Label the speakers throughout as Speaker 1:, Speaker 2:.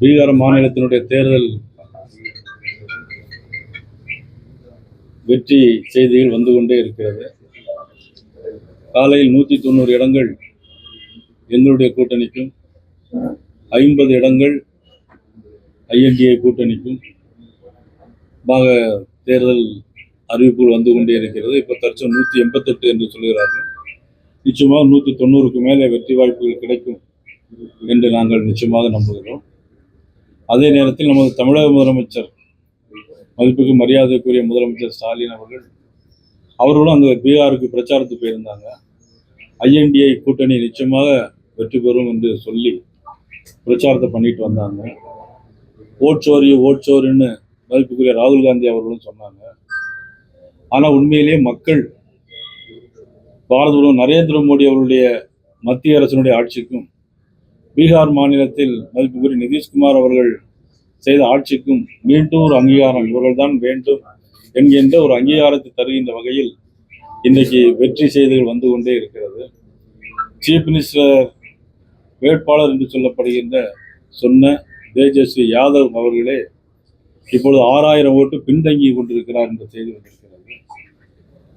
Speaker 1: பீகார் மாநிலத்தினுடைய தேர்தல் வெற்றி செய்திகள் வந்து கொண்டே இருக்கிறது. காலையில் நூற்றி தொண்ணூறு இடங்கள் எங்களுடைய கூட்டணிக்கும் ஐம்பது இடங்கள் ஐஎன்டிஏ கூட்டணிக்கும் பாக தேர்தல் அறிவிப்புகள் வந்து கொண்டே இருக்கிறது. இப்போ தற்சம் நூற்றி எண்பத்தெட்டு என்று சொல்கிறார்கள். நிச்சயமாக நூற்றி தொண்ணூறுக்கு மேலே வெற்றி வாய்ப்புகள் கிடைக்கும் என்று நாங்கள் நிச்சயமாக நம்புகிறோம். அதே நேரத்தில் நமது தமிழக முதலமைச்சர் மதிப்புக்கு மரியாதைக்குரிய முதலமைச்சர் ஸ்டாலின் அவர்கள் அவர்களும் அந்த பீகாருக்கு பிரச்சாரத்துக்கு போயிருந்தாங்க. ஐஎன்டிஐ கூட்டணி நிச்சயமாக வெற்றி பெறும் என்று சொல்லி பிரச்சாரத்தை பண்ணிட்டு வந்தாங்க. ஓட்சோரி ஓட்சோரின்னு மதிப்புக்குரிய ராகுல் காந்தி அவர்களும் சொன்னாங்க. ஆனால் உண்மையிலேயே மக்கள் பாரத பிரதமர் நரேந்திர மோடி அவருடைய மத்திய அரசினுடைய ஆட்சிக்கும் பீகார் மாநிலத்தில் மதிப்புக்குரிய நிதிஷ்குமார் அவர்கள் செய்த ஆட்சிக்கும் மீண்டும் ஒரு அங்கீகாரம். இவர்கள்தான் வேண்டும் என்கின்ற ஒரு அங்கீகாரத்தை தருகின்ற வகையில் இன்றைக்கு வெற்றி செய்திகள் வந்து கொண்டே இருக்கிறது. சீஃப் மினிஸ்டர் வேட்பாளர் என்று சொல்லப்படுகின்ற சொன்ன தேஜஸ்வி யாதவ் அவர்களே இப்பொழுது ஆறாயிரம் ஓட்டு பின்தங்கி கொண்டிருக்கிறார் என்ற செய்தி வந்திருக்கிறது.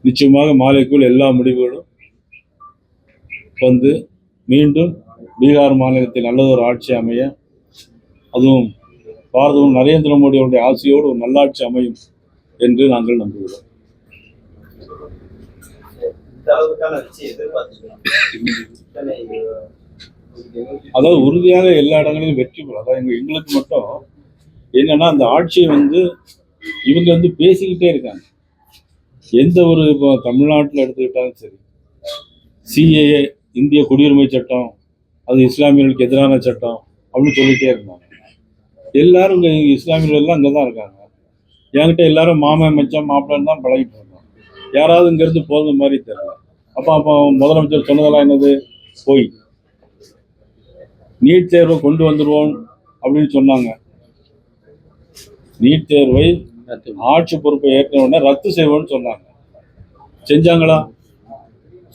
Speaker 1: நிச்சயமாக மாலைக்குள் எல்லா முடிவுகளும் வந்து மீண்டும் பீகார் மாநிலத்தில் நல்லதொரு ஆட்சி அமைய அதுவும் பாரதம் நரேந்திர மோடி அவருடைய ஆசையோடு ஒரு நல்லாட்சி அமையும் என்று நாங்கள் நம்புகிறோம். அதாவது உறுதியாக எல்லா இடங்களிலும் வெற்றி பெறும் அதாவது எங்க எங்களுக்கு மட்டும் என்னன்னா அந்த ஆட்சியை வந்து இவங்க வந்து பேசிக்கிட்டே இருக்காங்க. எந்த ஒரு இப்போ தமிழ்நாட்டில் எடுத்துக்கிட்டாலும் சரி சிஏஏ இந்திய குடியுரிமை சட்டம் அது இஸ்லாமியர்களுக்கு எதிரான சட்டம் அப்படின்னு சொல்லிட்டே இருந்தாங்க. எல்லாரும் இங்கே இஸ்லாமியர்கள் எல்லாம் அங்கே தான் இருக்காங்க. என்கிட்ட எல்லாரும் மாமன் மச்சான் மாப்பிள்ளன்னு தான் பழகிட்டு இருந்தோம். யாராவது இங்கேருந்து போகிற மாதிரி தெரியல. அப்போ அப்போ முதலமைச்சர் சொன்னதெல்லாம் என்னது? போய். நீட் தேர்வை கொண்டு வந்துடுவோம் அப்படின்னு சொன்னாங்க. நீட் தேர்வை ஆட்சி பொறுப்பை ஏற்ற உடனே ரத்து செய்வோம்னு சொன்னாங்க. செஞ்சாங்களா?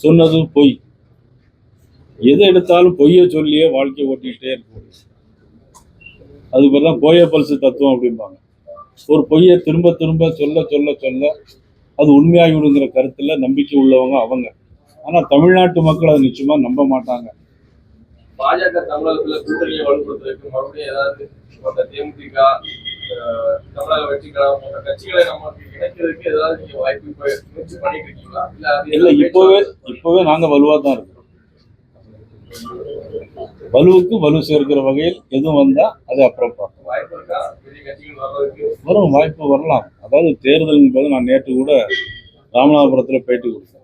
Speaker 1: சொன்னது பொய். எது எடுத்தாலும் பொய்யை சொல்லியே வாழ்க்கையை ஓட்டிக்கிட்டே இருக்கும். அதுக்கு பேர் தான் போய பல்சு தத்துவம் அப்படிம்பாங்க. ஒரு பொய்யை திரும்ப திரும்ப சொல்ல சொல்ல சொல்ல அது உண்மையாகிவிடுங்கிற கருத்துல நம்பிக்கை உள்ளவங்க அவங்க. ஆனா தமிழ்நாட்டு மக்கள் அதை நிச்சயமா நம்ப மாட்டாங்க.
Speaker 2: பாஜக தமிழகத்துல கூட்டணியை வலுப்படுத்துறதுக்கு மறுபடியும் ஏதாவது தேமுதிக தமிழக வெற்றி கழகம் போன்ற கட்சிகளை நமக்கு இணைக்கிறதுக்கு ஏதாவது வாய்ப்பு முயற்சி பண்ணிட்டு இருக்கீங்களா? இல்ல அது
Speaker 1: இல்ல இப்பவே இப்பவே நாங்க வலுவா தான் இருக்கோம். வலுவுக்கு வலு சேர்க்கிற வகையில் எதுவும் வந்தா அது அப்புறம் பார்ப்போம். வரும் வாய்ப்பு வரலாம். அதாவது தேர்தல் போது நான் நேற்று கூட ராமநாதபுரத்துல பேட்டி கொடுத்தேன்.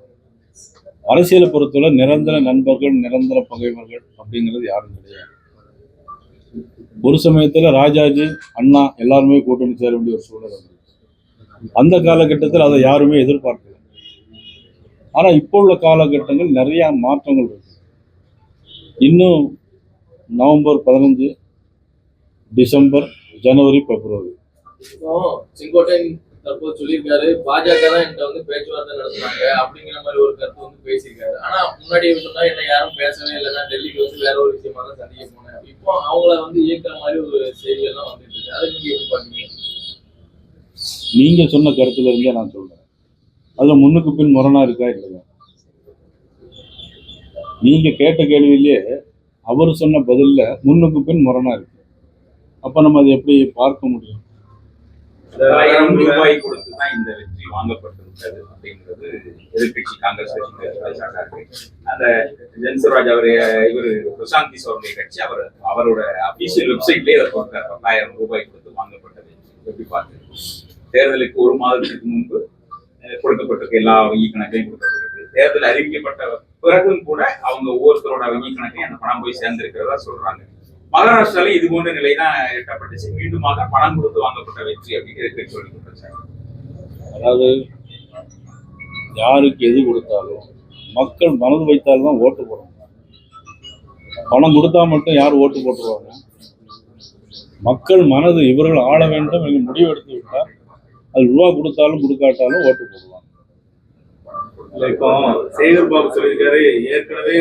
Speaker 1: அரசியலை பொறுத்தவரை நிரந்தர நண்பர்கள் நிரந்தர பகைவர்கள் அப்படிங்கிறது யாரும் கிடையாது. ஒரு சமயத்துல ராஜாஜி அண்ணா எல்லாருமே கூட்டணி சேர வேண்டிய ஒரு சூழல் வந்து அந்த காலகட்டத்தில் அதை யாருமே எதிர்பார்க்கல. ஆனா இப்போ உள்ள காலகட்டங்கள் நிறைய மாற்றங்கள் இருக்கு. இன்னும் நவம்பர் பதினஞ்சு டிசம்பர் ஜனவரி பிப்ரவரி.
Speaker 2: இப்போ செங்கோட்டையன் தற்போது சொல்லியிருக்காரு பாஜக தான் என்கிட்ட வந்து பேச்சுவார்த்தை நடத்துனாங்க அப்படிங்கிற மாதிரி ஒரு கருத்து வந்து பேசியிருக்காரு. ஆனா முன்னாடி சொன்னா என்ன யாரும் பேசவே இல்லைன்னா டெல்லிக்கு வந்து வேற ஒரு விஷயமா தான் சந்திக்க போனேன். இப்போ அவங்கள வந்து இயக்குற மாதிரி ஒரு செய்தி எல்லாம் வந்துட்டு இருக்கு. அதை நீங்க எப்படி பாத்தீங்க
Speaker 1: நீங்க சொன்ன கருத்துல இருந்தே நான் சொல்றேன். அதுல முன்னுக்கு பின் முரணா இருக்கா இல்லையா? நீங்க கேட்ட கேள்வியிலேயே அவர் சொன்ன பதில்ல முன்னுக்கு பின் முரணா இருக்கு. அப்ப நம்ம அதை எப்படி பார்க்க முடியும்?
Speaker 3: ஆயிரம் ரூபாய் கொடுத்து தான் இந்த வெற்றி வாங்கப்பட்டிருக்கிறது அப்படிங்கிறது எதிர்கட்சி காங்கிரஸ் கட்சி அந்த ஜென்சராஜ் அவர் இவர் பிரசாந்த் கிஷோருடைய கட்சி அவர் அவரோட அபிஷியல் வெப்சைட்லயே அதை போட்டார். பத்தாயிரம் ரூபாய் கொடுத்து வாங்கப்பட்டது எப்படி பார்த்து தேர்தலுக்கு ஒரு மாதத்துக்கு முன்பு அஹ், கொடுக்கப்பட்டிருக்கு எல்லா வங்கி கணக்கையும் கொடுக்கப்பட்டிருக்கு தேர்தல் அறிவிக்கப்பட்ட பிறகும் கூட அவங்க ஒவ்வொருத்தரோட வங்கி கணக்கையும் அந்த பணம் போய் சேர்ந்திருக்கிறதா சொல்றாங்க. மகாராஷ்டிரால இது போன்ற நிலை தான் எட்டப்பட்டுச்சு மீண்டுமாக பணம் கொடுத்து வாங்கப்பட்ட வெற்றி அப்படின்னு எதிர்க்கட்சி சொல்லி
Speaker 1: அதாவது யாருக்கு எது கொடுத்தாலும் மக்கள் மனது வைத்தால்தான் ஓட்டு போடுறாங்க பணம் கொடுத்தா மட்டும் யார் ஓட்டு போட்டுருவாங்க? மக்கள் மனது இவர்கள் ஆள வேண்டும் என்று முடிவெடுத்து விட்டால் அது ரூபா கொடுத்தாலும் கொடுக்காட்டாலும் ஓட்டு போடுவாங்க.
Speaker 4: இப்போ சேகர் பாபு சொல்லியிருக்காரு ஏற்கனவே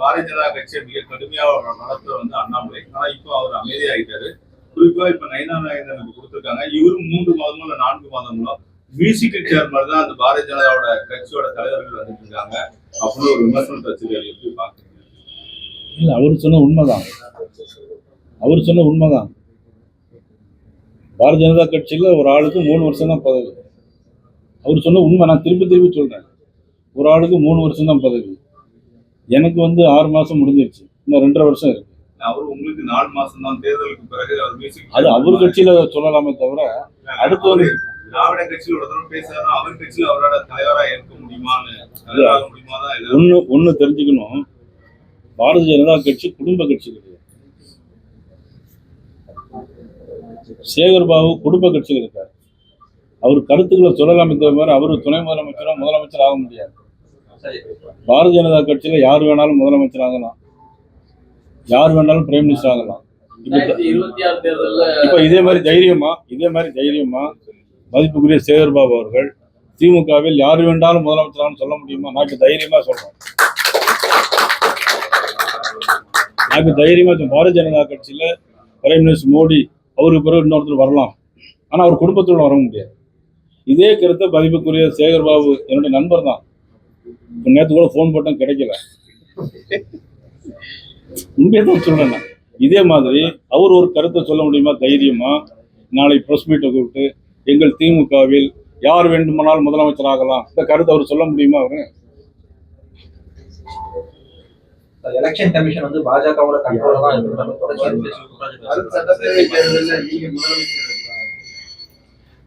Speaker 4: பாரதிய ஜனதா கட்சியை மிக கடுமையாக நடத்த வந்து அண்ணாமலை. ஆனா இப்போ அவர் அமைதியாகிட்டாரு. குறிப்பா இப்ப நயனா நாயகன் கொடுத்துருக்காங்க. இவரும் மூன்று மாதமும் இல்ல நான்கு மாதங்களோ மியூசிக்கல் சேர் மாதிரி தான் அந்த பாரதிய ஜனதாவோட கட்சியோட தலைவர்கள் வந்துட்டு இருக்காங்க. அப்படின்னு ஒரு விமர்சனத்தை வச்சிருக்காரு எப்படி பாக்குறீங்க
Speaker 1: இல்லை அவர் சொன்ன உண்மைதான். அவர் சொன்ன உண்மைதான். பாரதிய ஜனதா கட்சியில் ஒரு ஆளுக்கு மூணு வருஷம் தான் பதவி. அவர் சொன்ன உண்மை நான் திருப்பி திருப்பி சொல்றேன். ஒரு ஆளுக்கு மூணு வருஷம் தான் பதவி. எனக்கு வந்து ஆறு மாசம் முடிஞ்சிருச்சு. இன்னும் ரெண்டரை வருஷம் இருக்கு.
Speaker 4: அவர் உங்களுக்கு நாலு மாசம் தான் தேர்தலுக்கு பிறகு அவர்
Speaker 1: அது அவர் கட்சியில சொல்லலாமே தவிர அடுத்து
Speaker 4: ஒரு திராவிட கட்சியில் ஒரு தடவை பேசுறாரு அவர் கட்சியில் அவரோட தலைவரா இருக்க முடியுமான்னு
Speaker 1: ஒன்று ஒன்று தெரிஞ்சுக்கணும். பாரதிய ஜனதா கட்சி குடும்ப கட்சி கிடையாது. சேகர் பாபு குடும்ப கட்சியில் இருக்கார். அவர் கருத்துக்களை சொல்லலாமே தவிர அவர் துணை முதலமைச்சரோ முதலமைச்சர் ஆக முடியாது. பாரதிய ஜனதா கட்சியில யார் வேணாலும் முதலமைச்சர் ஆகலாம். யார் வேணாலும் பிரைம் மினிஸ்டர் ஆகலாம். இப்ப இதே மாதிரி தைரியமா இதே மாதிரி தைரியமா மதிப்புக்குரிய சேகர் பாபு அவர்கள் திமுகவில் யார் வேண்டாலும் முதலமைச்சரான்னு சொல்ல முடியுமா? இப்ப தைரியமா நான் இப்ப தைரியமா. பாரதிய ஜனதா கட்சியில பிரைம் மினிஸ்டர் மோடி அவருக்கு பிறகு இன்னொருத்தர் வரலாம். ஆனா அவர் குடும்பத்தோட வர முடியாது. இதே கருத்தை மதிப்புக்குரிய சேகர் பாபு என்னுடைய நண்பர் தான் நேத்து கூட ஃபோன் போட்டேன் கிடைக்கல. உண்மையை தான் சொல்றேன் நான். இதே மாதிரி அவர் ஒரு கருத்தை சொல்ல முடியுமா? தைரியமா? நாளை பிரஸ் மீட்டை கூப்பிட்டு எங்கள் திமுகவில் யார் வேண்டுமானாலும் முதலமைச்சர் ஆகலாம்? இந்த கருத்தை அவர் சொல்ல முடியுமா அவரு?
Speaker 5: எலெக்ஷன் கமிஷன் வந்து பாஜகவோட கண்ட்ரோல.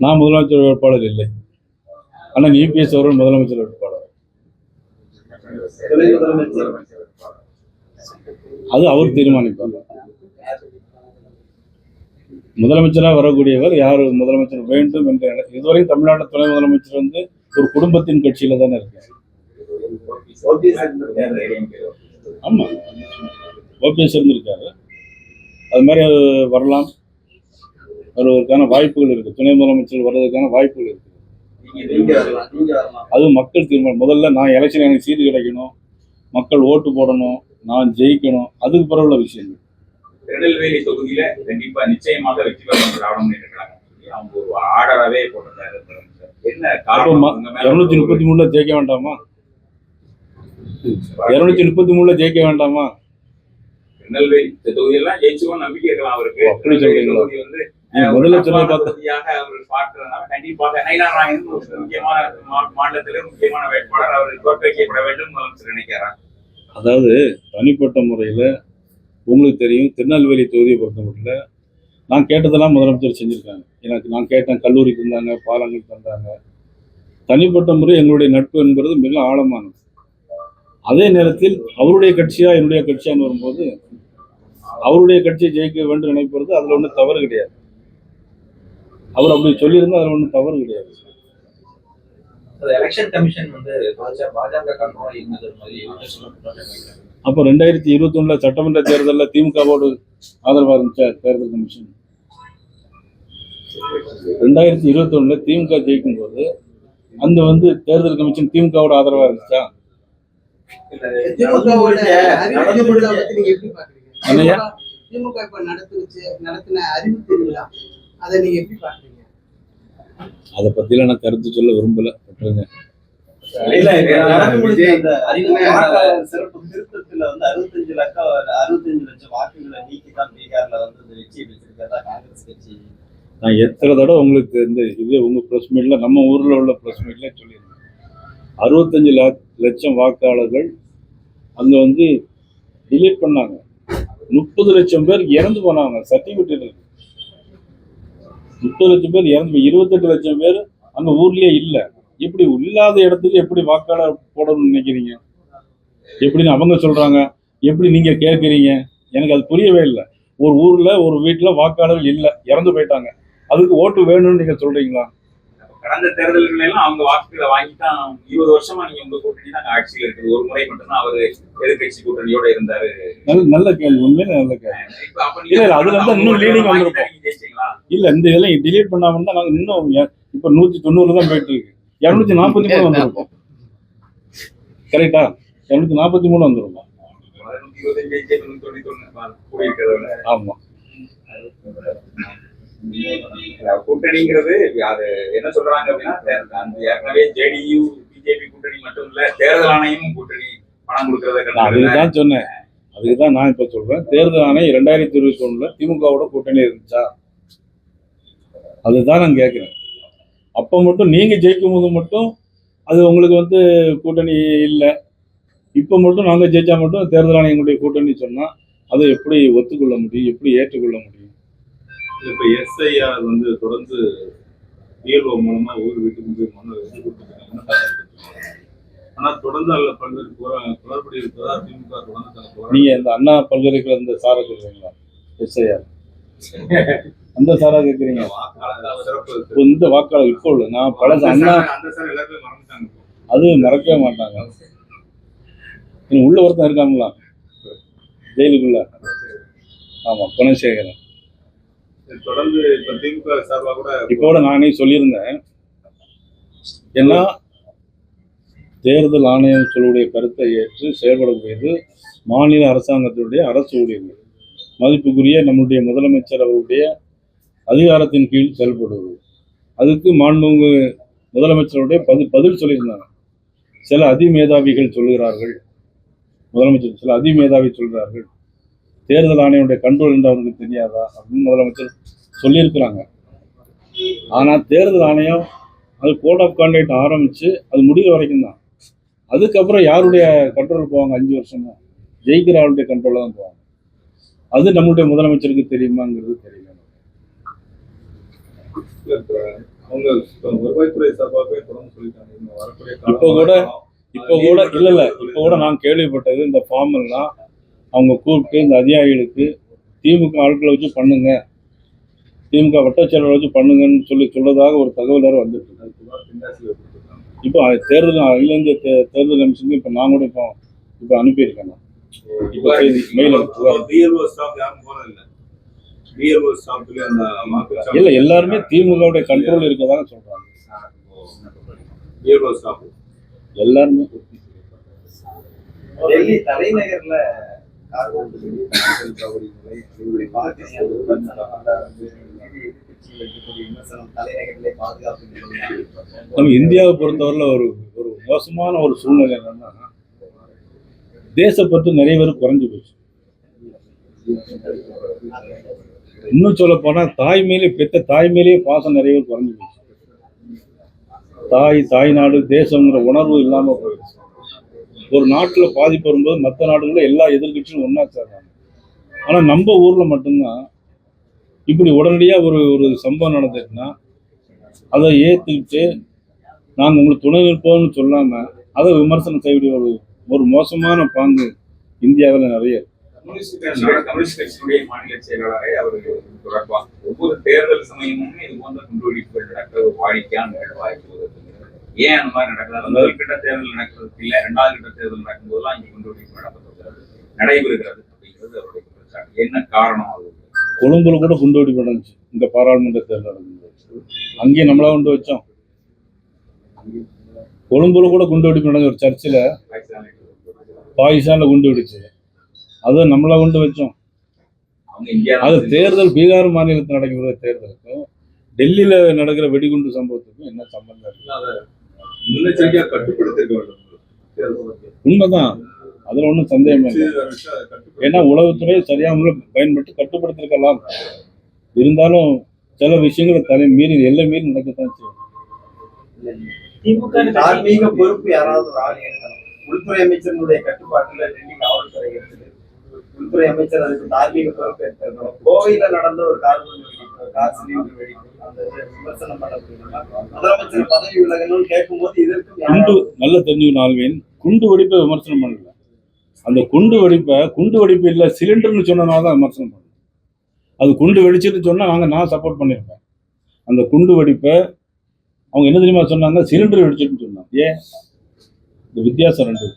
Speaker 1: நான் முதலமைச்சர் வேட்பாளர் இல்லை. ஆனால் இபிஎஸ் அவர்கள் முதலமைச்சர் வேட்பாளர்.
Speaker 6: துணை முதலமைச்சர்
Speaker 1: அது அவர் தீர்மானிப்பார். முதலமைச்சராக வரக்கூடியவர் யார் முதலமைச்சர் வேண்டும் என்ற இதுவரை தமிழ்நாடு துணை முதலமைச்சர் வந்து ஒரு குடும்பத்தின் கட்சியில தானே இருக்காரு. ஆமா. ஓபிஎஸ் இருந்திருக்காரு. அது மாதிரி அது வரலாம். வருவதற்கான வாய்ப்புகள் இருக்கு. துணை முதலமைச்சர் வர்றதுக்கான வாய்ப்புகள் இருக்கு. அது மக்கள் தீர்மானம். முதல்ல நான் எலெக்ஷன் எனக்கு சீட்டு கிடைக்கணும். மக்கள் ஓட்டு போடணும். நான் ஜெயிக்கணும். அதுக்கு பிறகு உள்ள விஷயங்கள்.
Speaker 3: திருநெல்வேலி தொகுதியில கண்டிப்பா நிச்சயமாக வெற்றி பெறும் திராவிட முன்னேற்ற கழகம் சொல்லி அவங்க ஒரு ஆர்டராகவே முதலமைச்சர். என்ன காரணம்?
Speaker 1: இருநூத்தி முப்பத்தி மூணுல ஜெயிக்க வேண்டாமா? இருநூத்தி முப்பத்தி மூணுல ஜெயிக்க வேண்டாமா?
Speaker 3: திருநெல்வேலி தொகுதியெல்லாம் ஜெயிச்சுவோம் நம்பிக்கை இருக்கலாம் அவருக்கு.
Speaker 1: அப்படி சொல்றீங்களா? முதல்ல
Speaker 3: ஒரு
Speaker 1: சொன்னதை
Speaker 3: தப்பான
Speaker 1: பார்த்தா-
Speaker 3: தொகுதியாக அவர் பார்க்கிறதுனால கண்டிப்பாக ஒரு முக்கியமான மாநிலத்திலே முக்கியமான வேட்பாளர். அவர் தோற்கடிக்கப்பட வேண்டும் முதலமைச்சர் நினைக்கிறார்.
Speaker 1: அதாவது தனிப்பட்ட முறையில் உங்களுக்கு தெரியும் திருநெல்வேலி தொகுதியை பொறுத்தமட்டில் நான் கேட்டதெல்லாம் முதலமைச்சர் செஞ்சுருக்காங்க. எனக்கு நான் கேட்டேன் கல்லூரி தந்தாங்க பாலங்கள் தந்தாங்க தனிப்பட்ட முறை எங்களுடைய நட்பு என்பது மிக ஆழமானது. அதே நேரத்தில் அவருடைய கட்சியா என்னுடைய கட்சியான்னு வரும்போது அவருடைய கட்சியை ஜெயிக்க வேண்டும் நினைப்பது அதில் ஒன்றும் தவறு கிடையாது. அவர் அப்படி சொல்லியிருந்தா அதில் ஒன்றும் தவறு கிடையாது.
Speaker 5: எலெக்ஷன் கமிஷன் வந்து.
Speaker 1: அப்போ ரெண்டாயிரத்தி இருபத்தொன்னுல சட்டமன்ற தேர்தலில் திமுகவோடு ஆதரவாக இருந்துச்சா தேர்தல் கமிஷன் ரெண்டாயிரத்தி இருபத்தொன்னுல திமுக ஜெயிக்கும் போது அந்த வந்து தேர்தல் கமிஷன் திமுகவோட ஆதரவாக இருந்துச்சா?
Speaker 7: திமுக இப்ப நடத்துச்சு நடத்தின அறிவு அதை நீங்க எப்படி பாக்குறீங்க
Speaker 1: அதை பற்றிலாம் நான் கருத்து சொல்ல விரும்பல விட்டுருங்க.
Speaker 6: சிறப்பு திருத்தத்துல வந்து அறுபத்தஞ்சு லட்சம் அறுபத்தஞ்சு லட்சம் வாக்குகளை நீக்கி தான் பீகார்ல வந்து இந்த வெற்றியை பெற்றிருக்கிறதா காங்கிரஸ் கட்சி?
Speaker 1: நான் எத்தனை தடவை உங்களுக்கு இந்த இதே உங்கள் ப்ரெஸ் மீட்டில் நம்ம ஊரில் உள்ள ப்ரெஸ் சொல்லியிருந்தேன். அறுபத்தஞ்சு லட்சம் வாக்காளர்கள் அங்கே வந்து டிலீட் பண்ணாங்க. முப்பது லட்சம் பேர் இறந்து போனாங்க சர்டிஃபிகேட் முப்பது லட்சம் பேர் இறந்து இருபத்தெட்டு லட்சம் பேர் அந்த ஊர்லயே இல்லை. இப்படி இல்லாத இடத்துக்கு எப்படி வாக்காளர் போடணும்னு நினைக்கிறீங்க? எப்படின்னு அவங்க சொல்றாங்க. எப்படி நீங்க கேட்குறீங்க? எனக்கு அது புரியவே இல்லை. ஒரு ஊர்ல ஒரு வீட்டில் வாக்காளர்கள் இல்லை. இறந்து போயிட்டாங்க. அதுக்கு ஓட்டு வேணும்னு நீங்க சொல்றீங்களா?
Speaker 3: கடந்த தேர்தல்கள் எல்லாம் அவங்க வாக்குகளை வாங்கி தான் இருபது வருஷமா நீங்க உங்க கூட்டணி தான் ஆட்சியில் இருக்குது. ஒரு முறை மட்டும்தான் அவரு எதிர்கட்சி கூட்டணியோட இருந்தாரு.
Speaker 1: நல்ல நல்ல கேள்வி. உண்மையில நல்ல கேள்வி. அதுல இருந்தா இன்னும்.
Speaker 3: தான் ஜெயிச்சீங்களா
Speaker 1: இல்ல இந்த இதெல்லாம் டிலீட் பண்ணாம இருந்தா நாங்க இன்னும் இப்ப நூத்தி தொண்ணூறுல தான் போயிட்டு இருக்கு. இருநூத்தி நாற்பத்தி மூணு வந்திருக்கோம் கரெக்டா இருநூத்தி நாற்பத்தி மூணு வந்திருக்கோம்
Speaker 3: நூத்தி இருபத்தஞ்சு ஜெயிச்சு நூத்தி தொண்ணூத்தி ஒண்ணு கூடியிருக்கிறத விட
Speaker 1: ஆமா
Speaker 3: கூட்டணிங்கிறது அது என்ன சொல்றாங்க அப்படின்னா ஏற்கனவே ஜேடியு பிஜேபி கூட்டணி மட்டும் இல்ல தேர்தல் ஆணையமும் கூட்டணி பணம் கொடுக்கறத
Speaker 1: நான் அதுக்கு
Speaker 3: கண்டு
Speaker 1: தான் சொன்னேன். அதுக்கு தான் நான் இப்ப சொல்றேன். தேர்தல் ஆணையம் இரண்டாயிரத்தி இருபத்தி ஒண்ணுல திமுகவோட கூட்டணி இருந்துச்சா? அதுதான் நான் கேட்கிறேன் அப்ப மட்டும் நீங்க ஜெயிக்கும் போது மட்டும் அது உங்களுக்கு வந்து கூட்டணி இல்லை. இப்ப மட்டும் நாங்க ஜெயிச்சா மட்டும் தேர்தல் ஆணையங்களுடைய கூட்டணி சொன்னா அதை எப்படி ஒத்துக்கொள்ள முடியும்? எப்படி ஏற்றுக்கொள்ள முடியும்?
Speaker 4: இப்ப எஸ்ஐஆர் வந்து தொடர்ந்து பிஎல்ஓ மூலமா ஒவ்வொரு வீட்டுக்கு போய் மனு. ஆனா தொடர்ந்து அதுல பல்வேறு குளறுபடி இருப்பதா திமுக தொடர்ந்து
Speaker 1: நீங்க இந்த அண்ணா பல்கலைக்கழக இந்த சாரை கேட்குறீங்களா எஸ்ஐஆர் அந்த சாரா. இப்போ இந்த வாக்காளர் இப்போ இல்லை. நான் பழசு அண்ணா
Speaker 4: அந்த சார் எல்லாருமே மறந்துட்டாங்க இப்போ.
Speaker 1: அது மறக்கவே மாட்டாங்க. உள்ள ஒருத்தன் இருக்காங்களா ஜெயிலுக்குள்ள. ஆமா குணசேகரன்.
Speaker 4: தொடர்ந்து இப்ப திமுக சார்பா கூட
Speaker 1: இப்போ நானே சொல்லியிருந்தேன். ஏன்னா தேர்தல் ஆணையம் கருத்தை ஏற்று செயல்படக்கூடியது மாநில அரசாங்கத்தினுடைய அரசு ஊழியர்கள் மதிப்புக்குரிய நம்முடைய முதலமைச்சர் அவருடைய அதிகாரத்தின் கீழ் செயல்படுவது. அதுக்கு மாண்புமிகு முதலமைச்சருடைய பதில் பதில் சொல்லியிருந்தாங்க. சில அதிமேதாவிகள் சொல்கிறார்கள் முதலமைச்சர் சில அதிமேதாவி சொல்கிறார்கள் தேர்தல் ஆணையனுடைய கண்ட்ரோல் என்று அவருக்கு தெரியாதா அப்படின்னு முதலமைச்சர் சொல்லியிருக்கிறாங்க. ஆனால் தேர்தல் ஆணையம் அது கோட் ஆஃப் கான்டாக்ட் ஆரம்பித்து அது முடிகிற வரைக்கும் தான். அதுக்கப்புறம் யாருடைய கண்ட்ரோல் போவாங்க? அஞ்சு வருஷமா. ஜெயிக்கிற ஆளுடைய கண்ட்ரோலில் தான் போவாங்க. அது நம்மளுடைய முதலமைச்சருக்கு தெரியுமாங்கிறது தெரியல.
Speaker 4: இப்ப
Speaker 1: கூட இப்போ கூட இல்ல இல்ல. இப்போ கூட நான் கேள்விப்பட்டது இந்த ஃபார்ம் எல்லாம் அவங்க கூப்பிட்டு இந்த அதிகாரிகளுக்கு திமுக ஆட்களை வச்சு பண்ணுங்க திமுக வட்டச்செயலாளர் வச்சு பண்ணுங்கன்னு சொல்லி சொல்லதாக ஒரு தகவல் வேற வந்துட்டு. இப்போ அது தேர்தல் அகில இந்திய தே- தேர்தல் கமிஷனுக்கு இப்போ நான் கூட இப்போ இப்போ அனுப்பியிருக்கேன் நான். இப்போ செய்தி மெயில் இல்ல எல்லாருமே திமுகவுடைய கண்ட்ரோல் இருக்கதாக சொல்றாங்க. எல்லாருமே
Speaker 6: டெல்லி தலைநகர்ல
Speaker 1: நம்ம இந்தியாவை பொறுத்தவரையில ஒரு ஒரு மோசமான ஒரு சூழ்நிலை என்னன்னா தேசப்பற்று நிறைய பேர் குறைஞ்சு போச்சு. இன்னும் சொல்ல போனா தாய் மேலே பெத்த தாய் மேலேயே பாசம் நிறைய பேர் குறைஞ்சு போச்சு. தாய் தாய்நாடு தேசங்கிற உணர்வு இல்லாம போயிடுச்சு. ஒரு நாட்டில் பாதிப்பு வரும்போது மற்ற நாடுகளில் எல்லா எதிர்கட்சியும் ஒன்றா சேர்றாங்க. ஆனால் நம்ம ஊரில் மட்டும்தான் இப்படி உடனடியாக ஒரு ஒரு சம்பவம் நடந்துச்சுன்னா அதை ஏற்றுக்கிட்டு நாங்கள் உங்களுக்கு துணை நிற்போம்னு சொல்லாமல் அதை விமர்சனம் செய்யக்கூடிய ஒரு ஒரு மோசமான பாங்கு இந்தியாவில் நிறைய
Speaker 3: கம்யூனிஸ்ட் கட்சியினுடைய மாநில செயலாளரை அவர் தொடர்பாக ஒவ்வொரு தேர்தல் சமயமும் இது போன்ற குண்டுவெடிப்புகள் நடக்க ஒரு வாடிக்கையான நிகழ்வாய்ப்பு ஏன் அந்த மாதிரி நடக்குது? முதல் கட்ட தேர்தல் நடக்கிறதுக்கு இல்ல இரண்டாவது கட்ட தேர்தல் நடக்கும்போதெல்லாம் இங்க குண்டுவெடிப்பு நடக்கிறது நடைபெறுகிறது அப்படிங்கிறது அவருடைய குற்றச்சாட்டு. என்ன காரணம் அது?
Speaker 1: கொழும்புல கூட குண்டுவெடிப்பு நடந்துச்சு. இந்த பாராளுமன்ற தேர்தல் நடக்கும்போது அங்கேயும் நம்மளா கொண்டு வச்சோம். கொழும்புல கூட குண்டுவெடிப்பு நடந்த ஒரு சர்ச்சில் பாகிஸ்தான்ல குண்டு வெடிச்சு அதை நம்மளா கொண்டு வச்சோம். அது தேர்தல் பீகார் மாநிலத்தில் நடக்கிற தேர்தலுக்கும் டெல்லியில நடக்கிற வெடிகுண்டு சம்பவத்துக்கும் என்ன சம்பந்தம் இருக்கு?
Speaker 4: முன்னெச்சரிக்கையா கட்டுப்படுத்திருக்க வேண்டும்.
Speaker 1: உண்மைதான். அதுல ஒன்றும் சந்தேகம் இல்லை. ஏன்னா உளவுத்துறை சரியா முறையில் பயன்பட்டு கட்டுப்படுத்திருக்கலாம். இருந்தாலும் சில விஷயங்களை தலை மீறி எல்லை மீறி நடக்கத்தான் செய்யும்.
Speaker 6: தார்மீக பொறுப்பு யாராவது உள்துறை அமைச்சருடைய கட்டுப்பாட்டுல டெல்லி காவல்துறை இருக்குது. உள்துறை அமைச்சர் அதுக்கு தார்மீக பொறுப்பு கோவையில நடந்த ஒரு கார் குண்டு
Speaker 1: நல்ல தெரிஞ்சு ஆள்வேன் குண்டு வெடிப்பை விமர்சனம் பண்ணல. அந்த குண்டு வெடிப்பை குண்டு வெடிப்பு இல்லை சிலிண்டர்னு சொன்னனால தான் விமர்சனம் பண்ணோம் அது குண்டு வெடிச்சுட்டு சொன்னா நாங்க நான் சப்போர்ட் பண்ணியிருப்பேன். அந்த குண்டு வெடிப்பை அவங்க என்ன தெரியுமா சொன்னாங்க? சிலிண்டர் வெடிச்சிட்டுன்னு சொன்னாங்க. ஏன்? இந்த வித்தியாசம் ரெண்டு.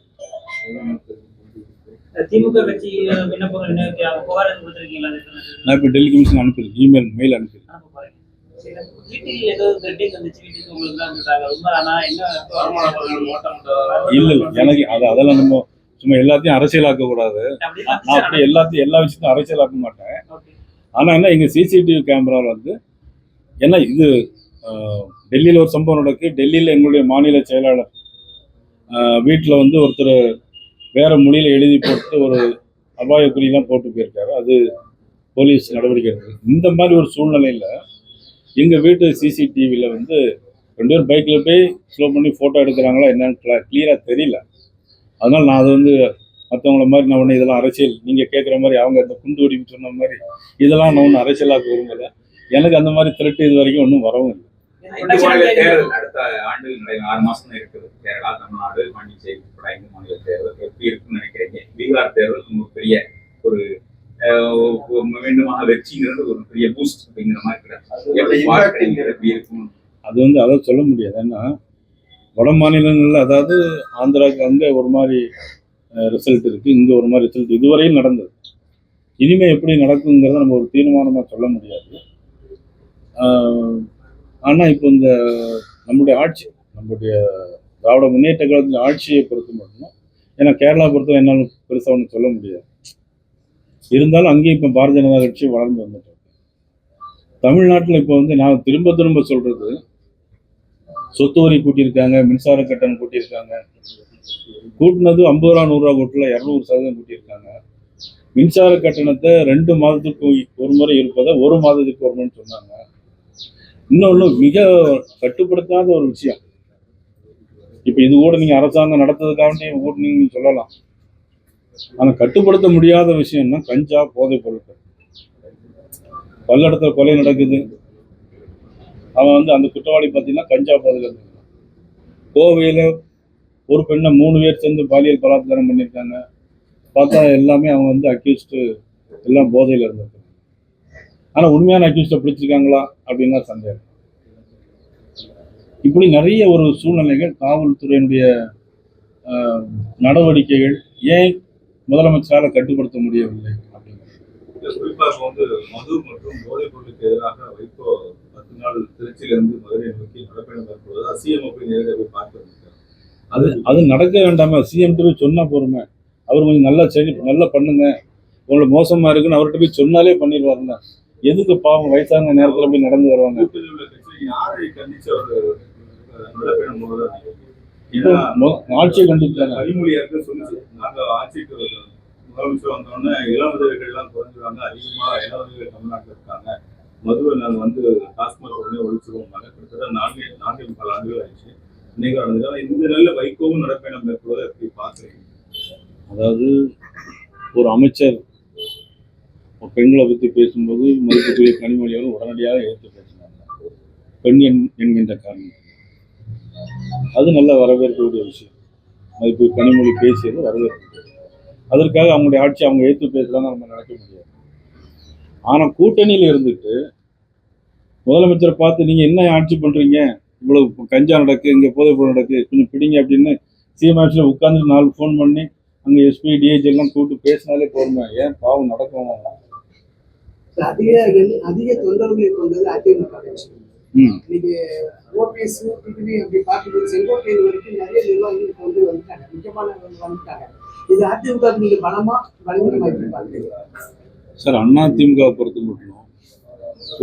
Speaker 8: திமுக கட்சி விண்ணப்பங்கள் என்ன?
Speaker 1: நான் இப்போ டெல்லி கமிஷன் அனுப்பியிருக்கேன் இமெயில் மெயில் அனுப்பியிருக்கேன்
Speaker 8: அனுப்ப போறீங்க. சரி, வீட்டில் ஏதோ திருட்டிங் வந்துச்சு வீட்டுக்கு உங்களுக்கு தான் இருந்ததாக உண்மை ஆனா என்ன
Speaker 2: வருமான வரிகள் ஓட்டம் பண்றதால
Speaker 1: இல்ல இல்ல எனக்கு அது அதெல்லாம் நம்ம சும்மா எல்லாத்தையும் அரசியலாக்க கூடாது. நான் அப்படி எல்லாத்தையும் எல்லா விஷயத்தையும் அரசியலாக்க மாட்டேன். ஆனா என்ன இங்க சிசிடிவி கேமராவில் வந்து ஏன்னா இது டெல்லியில் ஒரு சம்பவம் நடக்கு. டெல்லியில் எங்களுடைய மாநில செயலாளர் வீட்டில் வந்து ஒருத்தர் வேற மொழியில் எழுதி போட்டு ஒரு அபாய குறியெல்லாம் போட்டு போயிருக்காரு. அது போலீஸ் நடவடிக்கை எடுக்குது. இந்த மாதிரி ஒரு சூழ்நிலையில் எங்கள் வீட்டு சிசிடிவியில் வந்து ரெண்டு பேரும் பைக்கில் போய் ஸ்லோ பண்ணி ஃபோட்டோ எடுக்கிறாங்களா என்னன்னு கிளியராக தெரியல. அதனால் நான் அதை வந்து மற்றவங்கள மாதிரி நான் ஒன்று இதெல்லாம் அரசியல் நீங்கள் கேட்குற மாதிரி அவங்க இந்த குண்டு வெடிப்பு சொன்ன மாதிரி இதெல்லாம் நான் ஒன்றும் அரசியலாக்க விரும்பலை. எனக்கு அந்த மாதிரி திருட்டு இது வரைக்கும் ஒன்றும் வரவும் இல்லை.
Speaker 3: தேர்தல் அடுத்த ஆண்டு ஆறு மாசம் இருக்குது. கேரளா தமிழ்நாடு பாண்டிச்சேரி ஐந்து மாநில தேர்தல் பீகார் தேர்தல் ரொம்ப பெரிய ஒரு மீண்டுமாக வெற்றிங்கிறது ஒரு பெரிய பூஸ்ட் அப்படிங்கிற மாதிரி எப்படி இருக்கும்?
Speaker 1: அது வந்து அதை சொல்ல முடியாது. ஏன்னா வட மாநிலங்களில் அதாவது ஆந்திராவுக்கு அங்கே ஒரு மாதிரி ரிசல்ட் இருக்குது இங்கே ஒரு மாதிரி ரிசல்ட் இதுவரையும் நடந்தது. இனிமே எப்படி நடக்குங்கிறத நம்ம ஒரு தீர்மானமாக சொல்ல முடியாது. ஆனால் இப்போ இந்த நம்முடைய ஆட்சி நம்முடைய திராவிட முன்னேற்ற கழகத்தின் ஆட்சியை பொறுத்து மட்டும் ஏன்னா கேரளா பொறுத்தவரை என்னால் பெருசாக ஒன்றும் சொல்ல முடியாது. இருந்தாலும் அங்கேயும் இப்போ பாரதிய ஜனதா கட்சி வளர்ந்து வந்துட்டு தமிழ்நாட்டில் இப்போ வந்து நான் திரும்ப திரும்ப சொல்கிறது சொத்து வரி கூட்டியிருக்காங்க மின்சார கட்டணம் கூட்டியிருக்காங்க. கூட்டினது ஐம்பது ரூபா நூறுரூவா கூட்டில் இரநூறு சதவீதம் கூட்டியிருக்காங்க. மின்சார கட்டணத்தை ரெண்டு மாதத்துக்கு ஒரு முறை இருப்பதை ஒரு மாதத்துக்கு ஒரு முறைன்னு சொன்னாங்க. இன்னொன்று மிக கட்டுப்படுத்தாத ஒரு விஷயம். இப்போ இது கூட நீங்கள் அரசாங்கம் நடத்ததுக்காக கூட நீங்கள் சொல்லலாம். ஆனால் கட்டுப்படுத்த முடியாத விஷயம்னா கஞ்சா போதைப் பொருட்கள். பல்லடத்தில் கொலை நடக்குது. அவன் வந்து அந்த குற்றவாளி பார்த்தீங்கன்னா கஞ்சா பாதுகாப்பு கோவையில் ஒரு பெண்ணை மூணு பேர் சேர்ந்து பாலியல் பலாத்காரம் பண்ணியிருக்காங்க. பார்த்தா எல்லாமே அவங்க வந்து அக்யூஸ்டு எல்லாம் போதையில் இருந்திருக்காங்க. ஆனால் உண்மையான அக்யூஸ்டை பிடிச்சிருக்காங்களா அப்படின்னா சந்தேகம். இப்படி நிறைய ஒரு சூழ்நிலைகள் காவல்துறையினுடைய நடவடிக்கைகள் ஏன் முதலமைச்சரால் கட்டுப்படுத்த முடியவில்லை
Speaker 4: குறிப்பாக இப்போ வந்து மது மற்றும் போதைப் பொருளுக்கு எதிராக வைகோ பத்து நாள் திருச்சியிலிருந்து மதுரை நோக்கி நடப்பயணம் மேற்கொள்வது அசிஎம் போய் பார்த்து வந்திருக்காரு.
Speaker 1: அது அது நடக்க வேண்டாமா சிஎம் போய் சொன்னா போருமே அவர் கொஞ்சம் நல்லா சரி நல்லா பண்ணுங்க. உங்களுக்கு மோசமா இருக்குன்னு அவர்கிட்ட போய் சொன்னாலே பண்ணிடுவாருங்க. எதுக்கு பாவம் வயசான நேரத்துல போய் நடந்து வருவாங்க?
Speaker 4: யாரை கண்டிச்சு அவர்
Speaker 1: ஆட்சியை கண்டிப்பாங்க
Speaker 4: கனிமொழியாக சொல்லுச்சு நாங்க ஆட்சிக்கு. முதலமைச்சர் வந்தோடனே இளவதவிகள் எல்லாம் குறைஞ்சிருவாங்க அதிகமா இளவதவிகள் தமிழ்நாட்டில் இருக்காங்க. மதுவை நாங்கள் வந்து டாஸ்மாக் உடனே ஒழிச்சிருவோம். கிட்டத்தட்ட நான்கு நான்கு முக்கால் ஆண்டுகள் ஆயிடுச்சு. இந்த நிலையில வைகோவும் நடப்பயணம் மேற்கொள்வதை எப்படி பார்க்குறீங்க?
Speaker 1: அதாவது ஒரு அமைச்சர் ஒரு பெண்களை பற்றி பேசும்போது மதிப்புக்குரிய கனிமொழி அவர்கள் உடனடியாக எடுத்து பேசினாங்க. பெண் என்- என்கின்ற காரணம். அது நல்ல வரவேற்கக்கூடிய விஷயம். மதிப்பு கனிமொழி பேசியது வரவேற்கக்கூடிய அதற்காக அவங்களுடைய ஆட்சி அவங்க ஏற்று பேசலாம் நம்ம நடக்க முடியாது. ஆனால் கூட்டணியில் இருந்துட்டு முதலமைச்சரை பார்த்து நீங்கள் என்ன ஆட்சி பண்ணுறீங்க இவ்வளவு கஞ்சா நடக்கு இங்கே போதைப்பொருள் நடக்கு கொஞ்சம் பிடிங்க அப்படின்னு சிஎம் ஆட்சியில் உட்காந்து நாலு ஃபோன் பண்ணி அங்கே எஸ்பி டிஹெச் எல்லாம் கூப்பிட்டு பேசினாலே போருமே ஏன் பாவம் நடக்கும்.
Speaker 7: அதிக அதிக தொண்டர்களை கொண்டது அதிமுக இன்னைக்கு ஓபிஎஸ் டிடிவி அப்படி பார்க்கும்போது செங்கோட்டையன் வரைக்கும் நிறைய நிர்வாகிகள் கொண்டு வந்துட்டாங்க. முக்கியமானவங்க வந்துட்டாங்க. இது அதிமுக நீங்க பலமா பலவீனமா எப்படி பாக்குறீங்க
Speaker 1: சார் அண்ணா திமுக பொறுத்த மட்டும்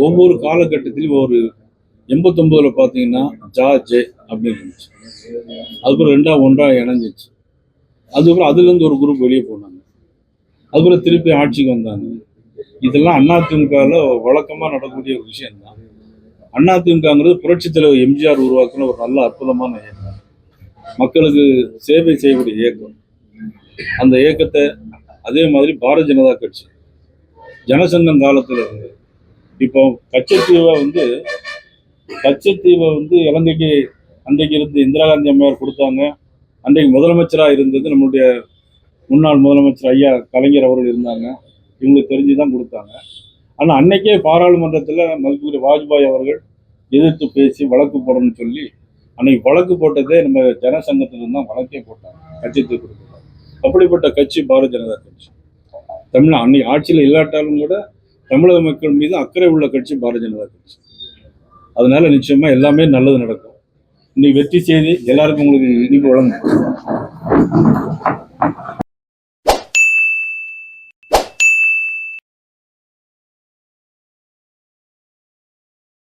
Speaker 1: ஒவ்வொரு காலகட்டத்திலும் ஒரு எண்பத்தொம்போதுல பார்த்தீங்கன்னா ஜா ஜே அப்படின்னு இருந்துச்சு. அதுக்கப்புறம் ரெண்டா ஒன்றா இணைஞ்சிச்சு. அதுக்கப்புறம் அதுலேருந்து ஒரு குரூப் வெளியே போனாங்க. அதுக்கப்புறம் திருப்பி ஆட்சிக்கு வந்தாங்க. இதெல்லாம் அண்ணா திமுகவில் வழக்கமாக நடக்கக்கூடிய ஒரு விஷயம்தான். அண்ணா திமுகங்கிறது புரட்சித் தலைவர் எம்ஜிஆர் உருவாக்குன ஒரு நல்ல அற்புதமான இயக்கம். மக்களுக்கு சேவை செய்யக்கூடிய இயக்கம். அந்த இயக்கத்தை அதே மாதிரி பாரதிய ஜனதா கட்சி ஜனசங்கம் காலத்தில் இருந்து இப்போ கச்சத்தீவை வந்து கச்சத்தீவை வந்து இலங்கைக்கு அன்றைக்கு இருந்து இந்திரா காந்தி அம்மையார் கொடுத்தாங்க. அன்றைக்கு முதலமைச்சராக இருந்தது நம்மளுடைய முன்னாள் முதலமைச்சர் ஐயா கலைஞர் அவர்கள் இருந்தாங்க. இவங்களுக்கு தெரிஞ்சு தான் கொடுத்தாங்க. ஆனால் அன்னைக்கே பாராளுமன்றத்தில் மதிப்புக்குரிய வாஜ்பாய் அவர்கள் எதிர்த்து பேசி வழக்கு போடணும்னு சொல்லி அன்னைக்கு வழக்கு போட்டதே நம்ம ஜனசங்கத்திலிருந்து தான் வழக்கே போட்டாங்க கட்சித்து கொடுத்துருக்காங்க அப்படிப்பட்ட கட்சி பாரதிய ஜனதா கட்சி. தமிழ் அன்னைக்கு ஆட்சியில் இல்லாட்டாலும் கூட தமிழக மக்கள் மீது அக்கறை உள்ள கட்சி பாரதிய ஜனதா கட்சி. அதனால நிச்சயமா எல்லாமே நல்லது நடக்கும். இன்னைக்கு வெற்றி செய்தி எல்லாருக்கும் உங்களுக்கு இனிப்பு வழங்கும்.